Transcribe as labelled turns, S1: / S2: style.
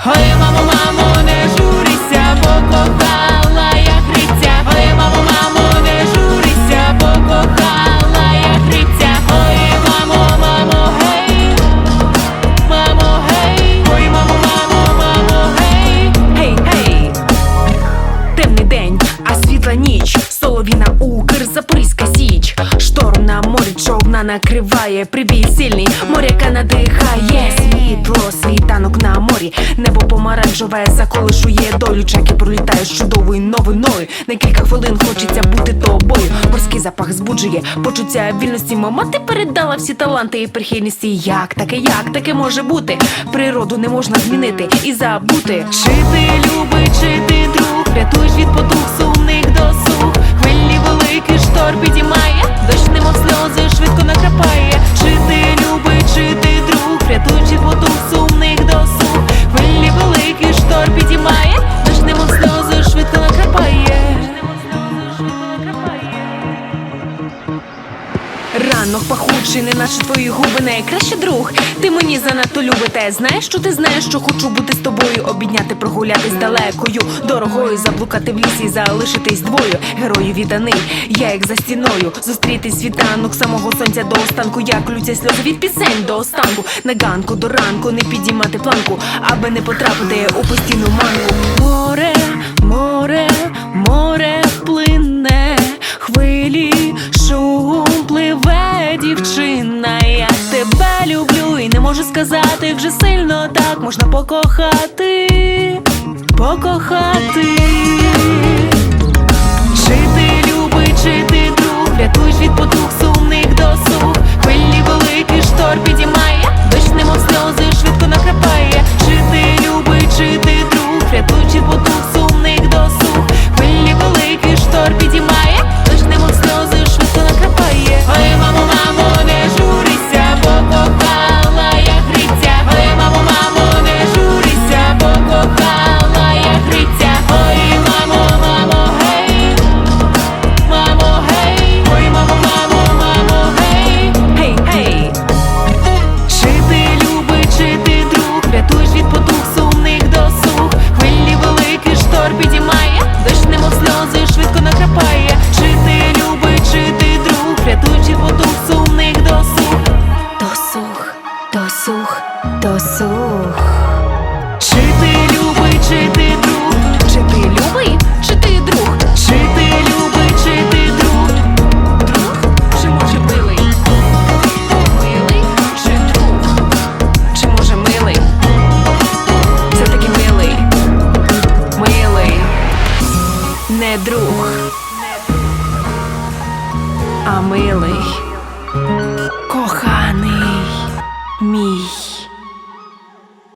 S1: Hey, mamo, mamo, ne накриває, прибій сильний, моряка надихає світло, світанок на морі, небо помаранчеве заколишує долю. Чеки пролітають з чудовою новиною. На кілька хвилин хочеться бути тобою. Морський запах збуджує почуття вільності. Мама, ти передала всі таланти і прихильності. Як таке, як таке може бути? Природу не можна змінити і забути. Чи ти любий, чи ти друг? Ранок пахучий, не наче твої губи найкраще друг. Ти мені занадто любите. Знаєш, що ти знаєш, що хочу бути з тобою, обідняти, прогулятись далекою, дорогою, заблукати в лісі, залишитись двою. Герою відданий, я як за стіною. Зустрітись світанок самого сонця до останку. Як лються сльози від пісень до останку. На ганку до ранку не підіймати планку, аби не потрапити у постійну манку. Море, дівчина. Я тебе люблю і не можу сказати, як же сильно так можна покохати, покохати. Досуг, досуг. Чи ти любий, чи ти друг? Чи ти любий, чи ти друг? Чи ти любий, чи ти друг? Друг? Чи може милий? Милий чи друг? Чи може милий? Все таки милий. Милий. Не друг. А милий. Коханий мій.